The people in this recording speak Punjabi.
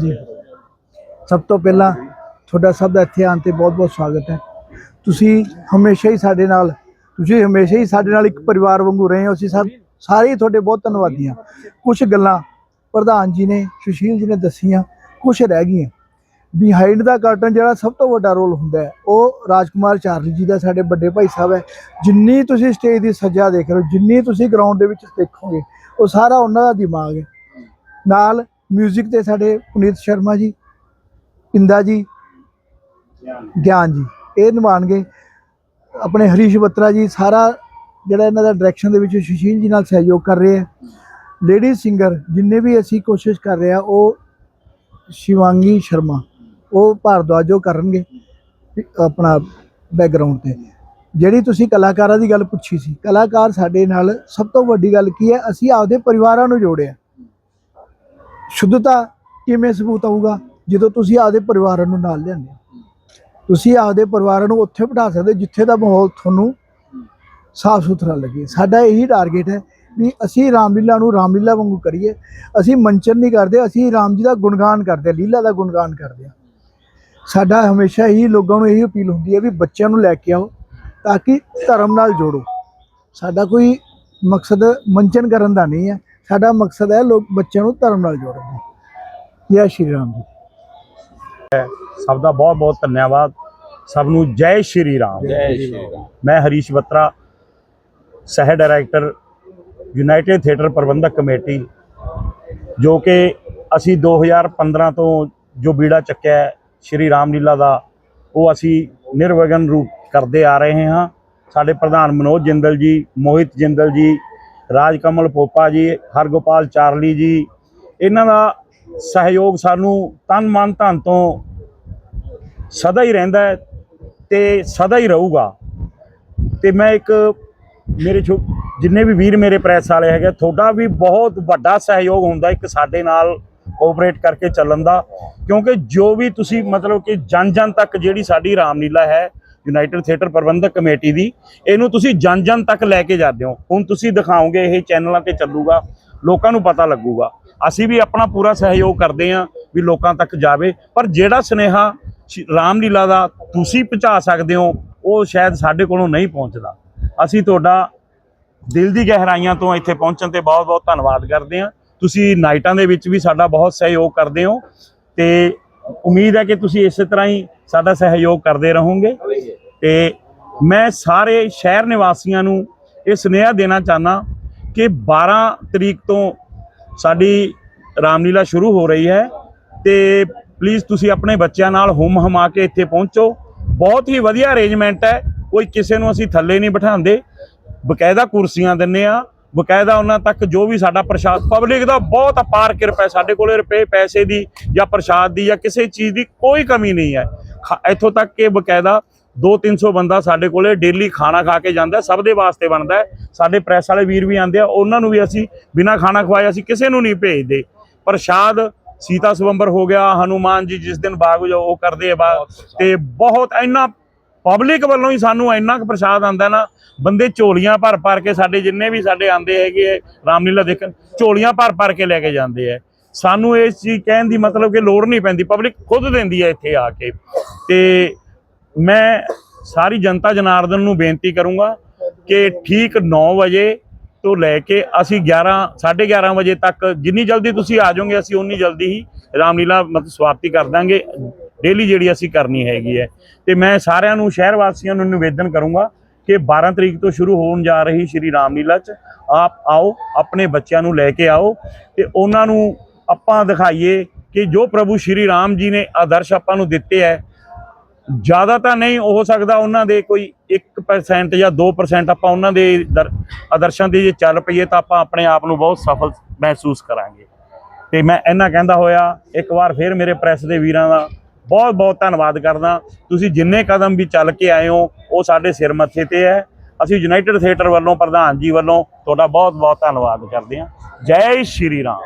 ਜੀ ਸਭ ਤੋਂ ਪਹਿਲਾਂ ਤੁਹਾਡਾ ਸਭ ਦਾ ਇੱਥੇ ਆਉਣ ਤੇ ਬਹੁਤ-ਬਹੁਤ ਸਵਾਗਤ ਹੈ। ਤੁਸੀਂ ਹਮੇਸ਼ਾ ਹੀ ਸਾਡੇ ਨਾਲ, ਤੁਸੀਂ ਹਮੇਸ਼ਾ ਹੀ ਸਾਡੇ ਨਾਲ ਇੱਕ ਪਰਿਵਾਰ ਵਾਂਗੂ ਰਹੇ ਹੋ। ਅਸੀਂ ਸਭ ਸਾਰੇ ਹੀ ਤੁਹਾਡੇ ਬਹੁਤ ਧੰਨਵਾਦੀ ਹਾਂ। ਕੁਝ ਗੱਲਾਂ ਪ੍ਰਧਾਨ ਜੀ ਨੇ, ਸੁਸ਼ੀਲ ਜੀ ਨੇ ਦੱਸੀਆਂ ਕੁਝ ਰਹਿ ਗਈਆਂ। ਬਿਹਾਈਂਡ ਦਾ ਕਰਟਨ ਜਿਹੜਾ ਸਭ ਤੋਂ ਵੱਡਾ ਰੋਲ ਹੁੰਦਾ ਹੈ, ਉਹ ਰਾਜਕੁਮਾਰ ਚਾਰਲੀ ਜੀ ਦਾ, ਸਾਡੇ ਵੱਡੇ ਭਾਈ ਸਾਹਿਬ ਹੈ। ਜਿੰਨੀ ਤੁਸੀਂ ਸਟੇਜ ਦੀ ਸੱਜਾ ਦੇਖ ਰਹੇ ਹੋ, ਜਿੰਨੀ ਤੁਸੀਂ ਗਰਾਊਂਡ ਦੇ ਵਿੱਚ ਦੇਖੋਗੇ, ਉਹ ਸਾਰਾ ਉਹਨਾਂ ਦਾ ਦਿਮਾਗ ਹੈ। ਨਾਲ 뮤직 ਤੇ ਸਾਡੇ ਪੁਨੀਤ ਸ਼ਰਮਾ ਜੀ ਪਿੰਦਾ ਜੀ, ਗਿਆਨ ਜੀ, ਇਹ ਨਿਭਾਉਣਗੇ ਆਪਣੇ ਹਰੀਸ਼ ਬੱਤਰਾ ਜੀ, ਸਾਰਾ ਜਿਹੜਾ ਇਹਨਾਂ ਦਾ ਡਾਇਰੈਕਸ਼ਨ ਦੇ ਵਿੱਚ ਸੁਸ਼ੀਲ ਜੀ ਨਾਲ ਸਹਿਯੋਗ ਕਰ ਰਹੇ ਹੈ ਲੇਡੀ ਸਿੰਗਰ ਜਿੰਨੇ ਵੀ ਅਸੀਂ ਕੋਸ਼ਿਸ਼ ਕਰ ਰਹੇ ਆ, ਉਹ ਸ਼ਿਵਾਂਗੀ ਸ਼ਰਮਾ, ਉਹ ਭਾਰਦਵਾਜ ਕਰਨਗੇ ਆਪਣਾ ਬੈਕਗ੍ਰਾਉਂਡ ਤੇ। ਜਿਹੜੀ ਤੁਸੀਂ ਕਲਾਕਾਰਾਂ ਦੀ ਗੱਲ ਪੁੱਛੀ ਸੀ, ਕਲਾਕਾਰ ਸਾਡੇ ਨਾਲ ਸਭ ਤੋਂ ਵੱਡੀ ਗੱਲ ਕੀ ਹੈ, ਅਸੀਂ ਆਪਦੇ ਪਰਿਵਾਰਾਂ ਨੂੰ ਜੋੜਿਆ। ਸ਼ੁੱਧਤਾ ਕਿਵੇਂ ਸਬੂਤ ਆਊਗਾ? ਜਦੋਂ ਤੁਸੀਂ ਆਪਦੇ ਪਰਿਵਾਰਾਂ ਨੂੰ ਨਾਲ ਲਿਆਉਂਦੇ ਹੋ। ਤੁਸੀਂ ਆਪਦੇ ਪਰਿਵਾਰਾਂ ਨੂੰ ਉੱਥੇ ਬਿਠਾ ਸਕਦੇ ਜਿੱਥੇ ਦਾ ਮਾਹੌਲ ਤੁਹਾਨੂੰ ਸਾਫ਼ ਸੁਥਰਾ ਲੱਗੇ। ਸਾਡਾ ਇਹੀ ਟਾਰਗੇਟ ਹੈ ਵੀ ਅਸੀਂ ਰਾਮਲੀਲਾ ਨੂੰ ਰਾਮਲੀਲਾ ਵਾਂਗੂ ਕਰੀਏ। ਅਸੀਂ ਮੰਚਨ ਨਹੀਂ ਕਰਦੇ, ਅਸੀਂ ਰਾਮ ਜੀ ਦਾ ਗੁਣਗਾਨ ਕਰਦੇ ਹਾਂ, ਲੀਲਾ ਦਾ ਗੁਣਗਾਨ ਕਰਦੇ ਹਾਂ। ਸਾਡਾ ਹਮੇਸ਼ਾ ਹੀ ਲੋਕਾਂ ਨੂੰ ਇਹੀ ਅਪੀਲ ਹੁੰਦੀ ਹੈ ਵੀ ਬੱਚਿਆਂ ਨੂੰ ਲੈ ਕੇ ਆਓ ਤਾਂ ਕਿ ਧਰਮ ਨਾਲ ਜੋੜੋ। ਸਾਡਾ ਕੋਈ ਮਕਸਦ ਮੰਚਨ ਕਰਨ ਦਾ ਨਹੀਂ ਹੈ। ਸਾਡਾ ਮਕਸਦ ਹੈ ਲੋਕ ਬੱਚਿਆਂ ਨੂੰ ਧਰਮ ਨਾਲ ਜੋੜਨ ਦਾ। ਜੈ ਸ਼੍ਰੀ ਰਾਮ ਜੀ। ਸਭ ਦਾ ਬਹੁਤ ਬਹੁਤ ਧੰਨਵਾਦ। ਸਭ ਨੂੰ ਜੈ ਸ਼੍ਰੀ ਰਾਮ। ਜੈ ਸ਼੍ਰੀ ਰਾਮ। ਮੈਂ ਹਰੀਸ਼ ਬੱਤਰਾ ਸਹਿ ਡਾਇਰੈਕਟਰ ਯੂਨਾਈਟਿਡ ਥੀਏਟਰ ਪ੍ਰਬੰਧਕ ਕਮੇਟੀ ਜੋ ਕਿ ਅਸੀਂ 2015 ਤੋਂ ਜੋ ਬੀੜਾ ਚੱਕਿਆ ਹੈ ਸ਼੍ਰੀ ਰਾਮਲੀਲਾ ਦਾ ਉਹ ਅਸੀਂ ਨਿਰਵਿਘਨ ਰੂਪ ਕਰਦੇ ਆ ਰਹੇ ਹਾਂ। ਸਾਡੇ ਪ੍ਰਧਾਨ ਮਨੋਜ ਜਿੰਦਲ ਜੀ ਮੋਹਿਤ ਜਿੰਦਲ ਜੀ ਰਾਜਕਮਲ ਪੋਪਾ ਜੀ, ਹਰਗੋਪਾਲ ਚਾਰਲੀ ਜੀ, ਇਹਨਾਂ ਦਾ ਸਹਿਯੋਗ ਸਾਨੂੰ ਤਨ ਮਨ ਧਨ ਤੋਂ ਸਦਾ ਹੀ ਰਹਿੰਦਾ ਹੈ ਤੇ ਸਦਾ ਹੀ ਰਹੂਗਾ। ਤੇ ਮੈਂ ਇੱਕ ਮੇਰੇ ਛੋ, ਜਿੰਨੇ ਵੀ ਵੀਰ ਮੇਰੇ ਪ੍ਰੈਸ ਵਾਲੇ ਹੈਗੇ, ਤੁਹਾਡਾ ਵੀ ਬਹੁਤ ਵੱਡਾ ਸਹਿਯੋਗ ਹੁੰਦਾ ਇੱਕ ਸਾਡੇ ਨਾਲ ਕੋਆਪਰੇਟ ਕਰਕੇ ਚੱਲਣ ਦਾ, ਕਿਉਂਕਿ ਜੋ ਵੀ ਤੁਸੀਂ ਮਤਲਬ ਕਿ ਜਨ ਜਨ ਤੱਕ ਜਿਹੜੀ ਸਾਡੀ ਰਾਮਲੀਲਾ ਹੈ ਯੂਨਾਈਟਿਡ ਥੀਏਟਰ ਪ੍ਰਬੰਧਕ ਕਮੇਟੀ ਦੀ, ਇਹਨੂੰ ਤੁਸੀਂ ਜਨ ਜਨ ਤੱਕ ਲੈ ਕੇ ਜਾਂਦੇ ਹੋ। ਹੁਣ ਤੁਸੀਂ ਦਿਖਾਓਗੇ, ਇਹ ਚੈਨਲਾਂ ਤੇ ਚੱਲੂਗਾ, ਲੋਕਾਂ ਨੂੰ ਪਤਾ ਲੱਗੂਗਾ। ਅਸੀਂ ਵੀ ਆਪਣਾ ਪੂਰਾ ਸਹਿਯੋਗ ਕਰਦੇ ਹਾਂ ਵੀ ਲੋਕਾਂ ਤੱਕ ਜਾਵੇ, ਪਰ ਜਿਹੜਾ ਸਨੇਹਾ ਸ਼੍ਰੀ ਰਾਮਲੀਲਾ ਦਾ ਤੁਸੀਂ ਪਹੁੰਚਾ ਸਕਦੇ ਹੋ, ਉਹ ਸ਼ਾਇਦ ਸਾਡੇ ਕੋਲੋਂ ਨਹੀਂ ਪਹੁੰਚਦਾ। ਅਸੀਂ ਤੁਹਾਡਾ ਦਿਲ ਦੀ ਗਹਿਰਾਈਆਂ ਤੋਂ ਇੱਥੇ ਪਹੁੰਚਣ ਤੇ ਬਹੁਤ-ਬਹੁਤ ਧੰਨਵਾਦ ਕਰਦੇ ਹਾਂ। ਤੁਸੀਂ ਨਾਈਟਾਂ ਦੇ ਵਿੱਚ ਵੀ ਸਾਡਾ ਬਹੁਤ ਸਹਿਯੋਗ ਕਰਦੇ ਹੋ ਤੇ ਉਮੀਦ ਹੈ ਕਿ ਤੁਸੀਂ ਇਸੇ ਤਰ੍ਹਾਂ ਹੀ ਸਾਡਾ ਸਹਿਯੋਗ ਕਰਦੇ ਰਹੋਗੇ। ਤੇ ਮੈਂ ਸਾਰੇ ਸ਼ਹਿਰ ਨਿਵਾਸੀਆਂ ਨੂੰ ਇਹ ਸੁਨੇਹਾ ਦੇਣਾ ਚਾਹਨਾ ਕਿ 12 ਤਰੀਕ ਤੋਂ ਸਾਡੀ ਰਾਮਲੀਲਾ ਸ਼ੁਰੂ ਹੋ ਰਹੀ ਹੈ ਤੇ ਪਲੀਜ਼ ਤੁਸੀਂ ਆਪਣੇ ਬੱਚਿਆਂ ਨਾਲ ਹੁਮ ਹਮਾ ਕੇ ਇੱਥੇ ਪਹੁੰਚੋ। ਬਹੁਤ ਹੀ ਵਧੀਆ ਅਰੇਂਜਮੈਂਟ ਹੈ। ਕੋਈ ਕਿਸੇ ਨੂੰ ਅਸੀਂ ਥੱਲੇ ਨਹੀਂ ਬਿਠਾਉਂਦੇ। ਬਕਾਇਦਾ ਕੁਰਸੀਆਂ ਦਿੰਨੇ ਆ ਬਕਾਇਦਾ ਉਹਨਾਂ ਤੱਕ ਜੋ ਵੀ ਸਾਡਾ ਪ੍ਰਸ਼ਾਦ ਪਬਲਿਕ ਦਾ ਬਹੁਤ ਅਪਾਰ ਕਿਰਪਾ ਹੈ। ਸਾਡੇ ਕੋਲੇ ਰੁਪਏ ਪੈਸੇ ਦੀ ਜਾਂ ਪ੍ਰਸ਼ਾਦ ਦੀ ਜਾਂ ਕਿਸੇ ਚੀਜ਼ ਦੀ ਕੋਈ ਕਮੀ ਨਹੀਂ ਹੈ। ਇੱਥੋਂ ਤੱਕ ਕਿ ਬਕਾਇਦਾ 2-300 ਬੰਦਾ ਸਾਡੇ ਕੋਲੇ ਡੇਲੀ ਖਾਣਾ ਖਾ ਕੇ ਜਾਂਦਾ ਸਭ ਦੇ ਵਾਸਤੇ ਬਣਦਾ। ਸਾਡੇ ਪ੍ਰੈਸ ਵਾਲੇ ਵੀਰ ਵੀ ਆਉਂਦੇ ਆ ਉਹਨਾਂ ਨੂੰ ਵੀ ਅਸੀਂ ਬਿਨਾਂ ਖਾਣਾ ਖਵਾਏ ਅਸੀਂ ਕਿਸੇ ਨੂੰ ਨਹੀਂ ਭੇਜਦੇ। ਪ੍ਰਸ਼ਾਦ ਸੀਤਾ ਸਵੰਬਰ ਹੋ ਗਿਆ ਹਨੂਮਾਨ ਜੀ ਜਿਸ ਦਿਨ ਬਾਗ ਜੋ ਉਹ ਕਰਦੇ ਆ ਤੇ ਬਹੁਤ ਇੰਨਾ ਪਬਲਿਕ ਵੱਲੋਂ ਹੀ ਸਾਨੂੰ ਇੰਨਾ ਕੁ ਪ੍ਰਸ਼ਾਦ ਆਂਦਾ ਨਾ ਬੰਦੇ ਝੋਲੀਆਂ ਭਰ ਭਰ ਕੇ ਸਾਡੇ ਜਿੰਨੇ ਵੀ ਸਾਡੇ ਆਂਦੇ ਹੈਗੇ ਰਾਮਲੀਲਾ ਦੇਖਣ ਝੋਲੀਆਂ ਭਰ ਭਰ ਕੇ ਲੈ ਕੇ ਜਾਂਦੇ ਆ। ਸਾਨੂੰ ਇਸ ਚੀਜ਼ ਕਹਿਣ ਦੀ ਮਤਲਬ ਕਿ ਲੋੜ ਨਹੀਂ ਪੈਂਦੀ ਪਬਲਿਕ ਖੁਦ ਦਿੰਦੀ ਹੈ ਇੱਥੇ ਆ ਕੇ। ਤੇ ਮੈਂ ਸਾਰੀ ਜਨਤਾ ਜਨਾਰਦਨ ਨੂੰ ਬੇਨਤੀ ਕਰੂੰਗਾ ਕਿ ਠੀਕ 9 ਵਜੇ ਤੋਂ ਲੈ ਕੇ ਅਸੀਂ 11 11:30 ਵਜੇ ਤੱਕ ਜਿੰਨੀ ਜਲਦੀ ਤੁਸੀਂ ਆ ਜਾਓਗੇ, ਅਸੀਂ ਉਨੀ ਜਲਦੀ ਹੀ ਰਾਮਲੀਲਾ ਮਤਲਬ ਸਮਾਪਤੀ ਕਰ ਦਾਂਗੇ। ਡੇਲੀ ਜਿਹੜੀ ਅਸੀਂ ਕਰਨੀ ਹੈਗੀ ਹੈ। ਤੇ ਮੈਂ ਸਾਰਿਆਂ ਨੂੰ, ਸ਼ਹਿਰ ਵਾਸੀਆਂ ਨੂੰ ਨਿਵੇਦਨ ਕਰੂੰਗਾ ਕਿ 12 ਤਰੀਕ ਤੋਂ ਸ਼ੁਰੂ ਹੋਣ ਜਾ ਰਹੀ ਸ਼੍ਰੀ ਰਾਮਲੀਲਾ ਚ ਆਪ ਆਓ, ਆਪਣੇ ਬੱਚਿਆਂ ਨੂੰ ਲੈ ਕੇ ਆਓ ਤੇ ਉਹਨਾਂ ਨੂੰ ਆਪਾਂ ਦਿਖਾਈਏ ਕਿ ਜੋ ਪ੍ਰਭੂ ਸ਼੍ਰੀ ਰਾਮ ਜੀ ਨੇ ਆਦਰਸ਼ ਆਪਾਂ ਨੂੰ ਦਿੱਤੇ ਹੈ ਜ਼ਿਆਦਾ ਤਾਂ ਨਹੀਂ ਹੋ ਸਕਦਾ ਉਹਨਾਂ ਦੇ ਕੋਈ 1% ਜਾਂ 2% ਆਪਾਂ ਉਹਨਾਂ ਦੇ ਦਰ- ਆਦਰਸ਼ਾਂ ਦੇ ਜੇ ਚੱਲ ਪਈਏ ਤਾਂ ਆਪਾਂ ਆਪਣੇ ਆਪ ਨੂੰ ਬਹੁਤ ਸਫਲ ਮਹਿਸੂਸ ਕਰਾਂਗੇ। ਤੇ ਮੈਂ ਇਹਨਾਂ ਕਹਿੰਦਾ ਹੋਇਆ, ਇੱਕ ਵਾਰ ਫਿਰ ਮੇਰੇ ਪ੍ਰੈਸ ਦੇ ਵੀਰਾਂ ਦਾ ਬਹੁਤ ਬਹੁਤ ਧੰਨਵਾਦ ਕਰਦਾ। ਤੁਸੀਂ ਜਿੰਨੇ ਕਦਮ ਵੀ ਚੱਲ ਕੇ ਆਏ ਹੋ, ਉਹ ਸਾਡੇ ਸਿਰ ਮੱਥੇ ਤੇ ਹੈ। ਅਸੀਂ ਯੂਨਾਈਟਿਡ ਥੀਏਟਰ ਵੱਲੋਂ, ਪ੍ਰਧਾਨ ਜੀ ਵੱਲੋਂ ਤੁਹਾਡਾ ਬਹੁਤ ਬਹੁਤ ਧੰਨਵਾਦ ਕਰਦੇ ਹਾਂ। ਜੈ ਸ਼੍ਰੀ ਰਾਮ।